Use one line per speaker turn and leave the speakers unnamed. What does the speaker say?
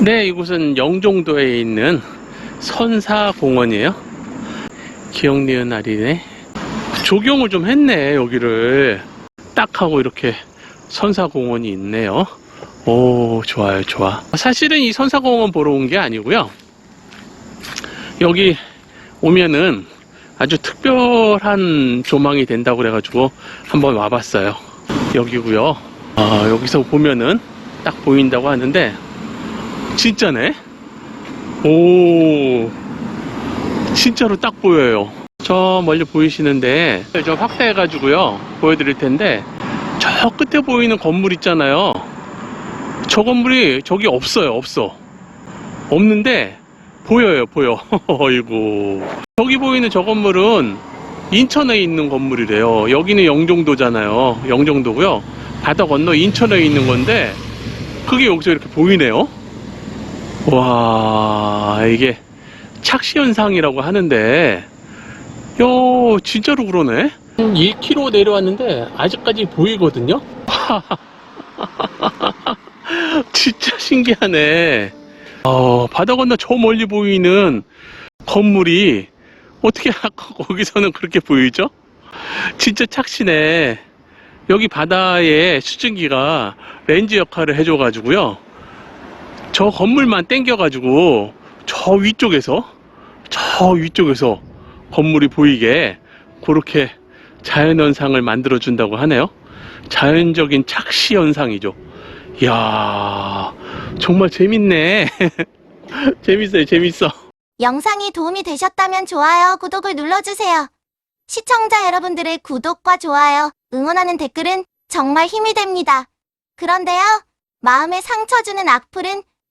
네, 이곳은 영종도에 있는 선사공원이에요. 기억 니은 날이네. 조경을 좀 했네, 여기를. 딱 하고 이렇게 선사공원이 있네요. 오, 좋아요, 좋아. 사실은 이 선사공원 보러 온 게 아니고요. 여기 오면은 아주 특별한 조망이 된다고 그래가지고 한번 와봤어요. 여기고요. 아, 여기서 보면은 딱 보인다고 하는데 진짜네? 오, 진짜로 딱 보여요. 저 멀리 보이시는데 좀 확대해 가지고요 보여드릴 텐데 저 끝에 보이는 건물 있잖아요. 저 건물이 저기 없어요, 없어. 없는데 보여요, 보여. 어이구. 저기 보이는 저 건물은 인천에 있는 건물이래요. 여기는 영종도잖아요. 영종도고요. 바다 건너 인천에 있는 건데 그게 여기서 이렇게 보이네요. 와, 이게 착시 현상이라고 하는데 요 진짜로 그러네. 1km 내려왔는데 아직까지 보이거든요. 진짜 신기하네. 어, 바다 건너 저 멀리 보이는 건물이 어떻게 아까 거기서는 그렇게 보이죠? 진짜 착시네. 여기 바다에 수증기가 렌즈 역할을 해줘가지고요. 저 건물만 땡겨가지고 저 위쪽에서 저 위쪽에서 건물이 보이게 그렇게 자연현상을 만들어 준다고 하네요. 자연적인 착시 현상이죠. 이야, 정말 재밌네. 재밌어요, 재밌어.
영상이 도움이 되셨다면 좋아요, 구독을 눌러주세요. 시청자 여러분들의 구독과 좋아요, 응원하는 댓글은 정말 힘이 됩니다. 그런데요, 마음에 상처 주는 악플은